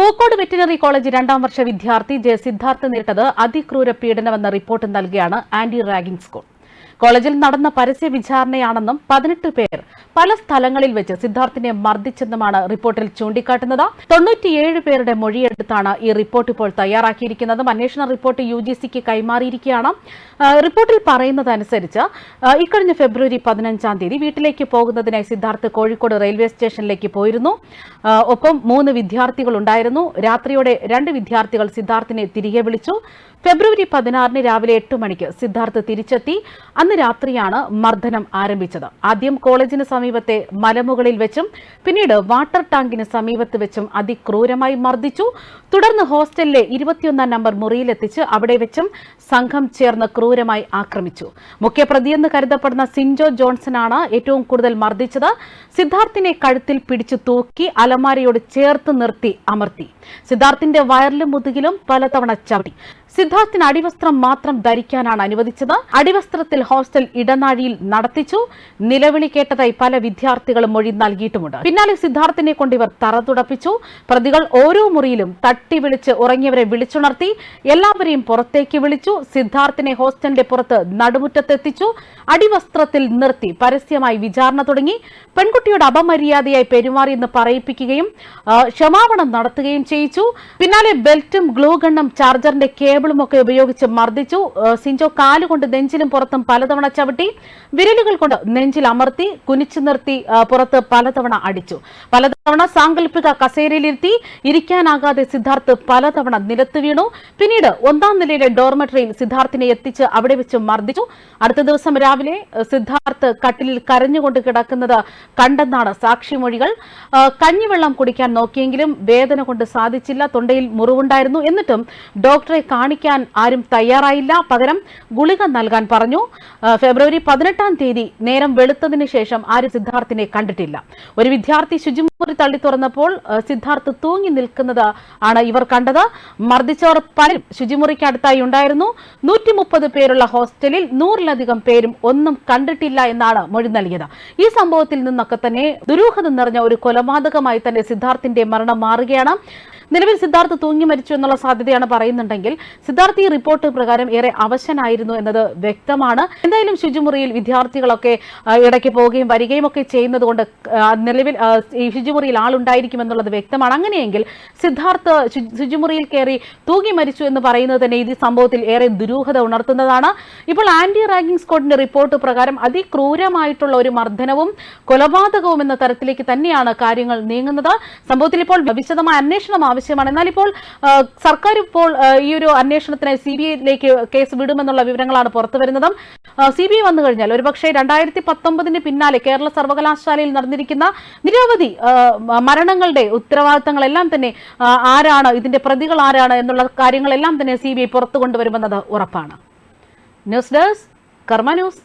Pookode veterinary college രണ്ടാം വർഷ വിദ്യാർത്ഥി J Siddharth നേരിട്ടത് അതിക്രൂര പീഡനമെന്ന റിപ്പോർട്ട് നൽകിയാണ് ആന്റി റാഗിംഗ് സ്കൂൾ. കോളേജിൽ നടന്ന പരസ്യ വിചാരണയാണെന്നും പതിനെട്ട് പേർ പല സ്ഥലങ്ങളിൽ വെച്ച് സിദ്ധാർത്ഥിനെ മർദ്ദിച്ചെന്നുമാണ് റിപ്പോർട്ടിൽ ചൂണ്ടിക്കാട്ടുന്നത്. തൊണ്ണൂറ്റിയേഴ് പേരുടെ മൊഴിയെടുത്താണ് ഈ റിപ്പോർട്ട് ഇപ്പോൾ തയ്യാറാക്കിയിരിക്കുന്നതും. അന്വേഷണ റിപ്പോർട്ട് യു ജി സിക്ക് കൈമാറിയിരിക്കുകയാണ് റിപ്പോർട്ടിൽ പറയുന്നതനുസരിച്ച് ഇക്കഴിഞ്ഞ ഫെബ്രുവരി പതിനഞ്ചാം തീയതി വീട്ടിലേക്ക് പോകുന്നതിനായി സിദ്ധാർത്ഥ് കോഴിക്കോട് റെയിൽവേ സ്റ്റേഷനിലേക്ക് പോയിരുന്നു. ഒപ്പം മൂന്ന് വിദ്യാർത്ഥികൾ ഉണ്ടായിരുന്നു. രാത്രിയോടെ രണ്ട് വിദ്യാർത്ഥികൾ സിദ്ധാർത്ഥിനെ തിരികെ വിളിച്ചു. ഫെബ്രുവരി പതിനാറിന് രാവിലെ എട്ട് മണിക്ക് സിദ്ധാർത്ഥ് തിരിച്ചെത്തി. അന്ന് രാത്രിയാണ് മർദ്ദനം ആരംഭിച്ചത്. ആദ്യം കോളേജിന് സമീപത്തെ മലമുകളിൽ വെച്ചും പിന്നീട് വാട്ടർ ടാങ്കിന് സമീപത്ത് വെച്ചും അതിക്രൂരമായി മർദ്ദിച്ചു. തുടർന്ന് ഹോസ്റ്റലിലെ ഇരുപത്തിയൊന്നാം നമ്പർ മുറിയിലെത്തിച്ച് അവിടെ വെച്ചും സംഘം ചേർന്ന് ക്രൂരമായി ആക്രമിച്ചു. മുഖ്യപ്രതിയെന്ന് കരുതപ്പെടുന്ന സിൻജോ ജോൺസനാണ് ഏറ്റവും കൂടുതൽ മർദ്ദിച്ചത്. സിദ്ധാർത്ഥിനെ കഴുത്തിൽ പിടിച്ചു തൂക്കി അലമാരയോട് ചേർത്ത് നിർത്തി അമർത്തി. സിദ്ധാർത്ഥിന്റെ വയറിലും മുതുകിലും പലതവണ ചവിട്ടി. സിദ്ധാർത്ഥിന് അടിവസ്ത്രം മാത്രം ധരിക്കാനാണ് അനുവദിച്ചത്. അടിവസ്ത്രത്തിൽ ഹോസ്റ്റൽ ഇടനാഴിയിൽ നടത്തിച്ചു. നിലവിളി കേട്ടതായി പല വിദ്യാർത്ഥികളും മൊഴി നൽകിയിട്ടുമുണ്ട്. പിന്നാലെ സിദ്ധാർത്ഥിനെ കൊണ്ട് ഇവർ തറ തുടപ്പിച്ചു പ്രതികൾ ഓരോ മുറിയിലും തട്ടി വിളിച്ച് ഉറങ്ങിയവരെ വിളിച്ചുണർത്തി എല്ലാവരെയും പുറത്തേക്ക് വിളിച്ചു. സിദ്ധാർത്ഥിനെ ഹോസ്റ്റലിന്റെ പുറത്ത് നടുമുറ്റത്തെത്തിച്ചു. അടിവസ്ത്രത്തിൽ നിർത്തി പരസ്യമായി വിചാരണ തുടങ്ങി. പെൺകുട്ടിയോട് അപമര്യാദയായി പെരുമാറിയെന്ന് പറയിപ്പിക്കുകയും ക്ഷമാപണം നടത്തുകയും ചെയ്യിച്ചു. പിന്നാലെ ബെൽറ്റും ഗ്ലൂ ഗണ്ണും ചാർജറിന്റെ കേബിളും ഒക്കെ ഉപയോഗിച്ച് മർദ്ദിച്ചു. സിഞ്ചോ കാലുകൊണ്ട് നെഞ്ചിലും പുറത്തും പലതവണ ചവിട്ടി വിരലുകൾ കൊണ്ട് നെഞ്ചിൽ അമർത്തി കുനിച്ചു നിർത്തി പുറത്ത് പലതവണ അടിച്ചു. പലതവണ സാങ്കല്പിക കസേരയിലിരുത്തി ഇരിക്കാനാകാതെ സിദ്ധാർത്ഥ് പലതവണ നിലത്ത് വീണു. പിന്നീട് ഒന്നാം നിലയിലെ ഡോർമെട്രിയിൽ സിദ്ധാർത്ഥിനെ എത്തിച്ച് അവിടെ വെച്ച് മർദ്ദിച്ചു. അടുത്ത ദിവസം രാവിലെ സിദ്ധാർത്ഥ് കട്ടിലിൽ കരഞ്ഞുകൊണ്ട് കിടക്കുന്നത് കണ്ടെന്നാണ് സാക്ഷിമൊഴികൾ. കഞ്ഞിവെള്ളം കുടിക്കാൻ നോക്കിയെങ്കിലും വേദന കൊണ്ട് സാധിച്ചില്ല തൊണ്ടയിൽ മുറിവുണ്ടായിരുന്നു. എന്നിട്ടും ഡോക്ടറെ കാണിക്കാൻ ആരും തയ്യാറായില്ല. പകരം ഗുളിക നൽകാൻ പറഞ്ഞു. ഫെബ്രുവരി പതിനെട്ടാം തീയതി നേരം വെളുത്തതിന് ശേഷം ആരും സിദ്ധാർത്ഥിനെ കണ്ടിട്ടില്ല. ഒരു വിദ്യാർത്ഥി ശുചിമുറി തള്ളി തുറന്നപ്പോൾ സിദ്ധാർത്ഥ് തൂങ്ങി നിൽക്കുന്നത് ആണ് ഇവർ കണ്ടത്. മർദ്ദിച്ചവർ പലരും ശുചിമുറിക്ക് അടുത്തായി ഉണ്ടായിരുന്നു. നൂറ്റി മുപ്പത് പേരുള്ള ഹോസ്റ്റലിൽ നൂറിലധികം പേരും ഒന്നും കണ്ടിട്ടില്ല എന്നാണ് മൊഴി നൽകിയത്. ഈ സംഭവത്തിൽ നിന്നൊക്കെ തന്നെ ദുരൂഹത നിറഞ്ഞ ഒരു കൊലപാതകമായി തന്നെ സിദ്ധാർത്ഥിന്റെ മരണം മാറുകയാണ്. നിലവിൽ സിദ്ധാർത്ഥ് തൂങ്ങി മരിച്ചു എന്നുള്ള സാധ്യതയാണ് പറയുന്നുണ്ടെങ്കിൽ സിദ്ധാർത്ഥ് ഈ റിപ്പോർട്ട് പ്രകാരം ഏറെ അവശനായിരുന്നു എന്നത് വ്യക്തമാണ്. എന്തായാലും ശുചിമുറിയിൽ വിദ്യാർത്ഥികളൊക്കെ ഇടയ്ക്ക് പോവുകയും വരികയും ഒക്കെ ചെയ്യുന്നത് കൊണ്ട് നിലവിൽ ഈ ശുചിമുറിയിൽ ആളുണ്ടായിരിക്കും എന്നുള്ളത് വ്യക്തമാണ്. അങ്ങനെയെങ്കിൽ സിദ്ധാർത്ഥ് ശുചിമുറിയിൽ കയറി തൂങ്ങി മരിച്ചു എന്ന് പറയുന്നത് തന്നെ ഈ സംഭവത്തിൽ ഏറെ ദുരൂഹത ഉണർത്തുന്നതാണ്. ഇപ്പോൾ ആന്റി റാങ്കിംഗ് സ്ക്വാഡിന്റെ റിപ്പോർട്ട് പ്രകാരം അതിക്രൂരമായിട്ടുള്ള ഒരു മർദ്ദനവും കൊലപാതകവും എന്ന തരത്തിലേക്ക് തന്നെയാണ് കാര്യങ്ങൾ നീങ്ങുന്നത്. സംഭവത്തിൽ ഇപ്പോൾ വിശദമായ അന്വേഷണം ആവശ്യമാണ് എന്നാൽ ഇപ്പോൾ സർക്കാർ ഇപ്പോൾ ഈ ഒരു അന്വേഷണത്തിനായി സി ബി ഐയിലേക്ക് കേസ് വിടുമെന്നുള്ള വിവരങ്ങളാണ് പുറത്തു വരുന്നതും. സി ബി ഐ വന്നു കഴിഞ്ഞാൽ ഒരുപക്ഷെ രണ്ടായിരത്തി പത്തൊമ്പതിന് പിന്നാലെ കേരള സർവകലാശാലയിൽ നടന്നിരിക്കുന്ന നിരവധി മരണങ്ങളുടെ ഉത്തരവാദിത്തങ്ങളെല്ലാം തന്നെ ആരാണ് ഇതിന്റെ പ്രതികൾ ആരാണ് എന്നുള്ള കാര്യങ്ങളെല്ലാം തന്നെ സി ബി ഐ പുറത്തു കൊണ്ടുവരുമെന്നത് ഉറപ്പാണ്. News desk Karma news.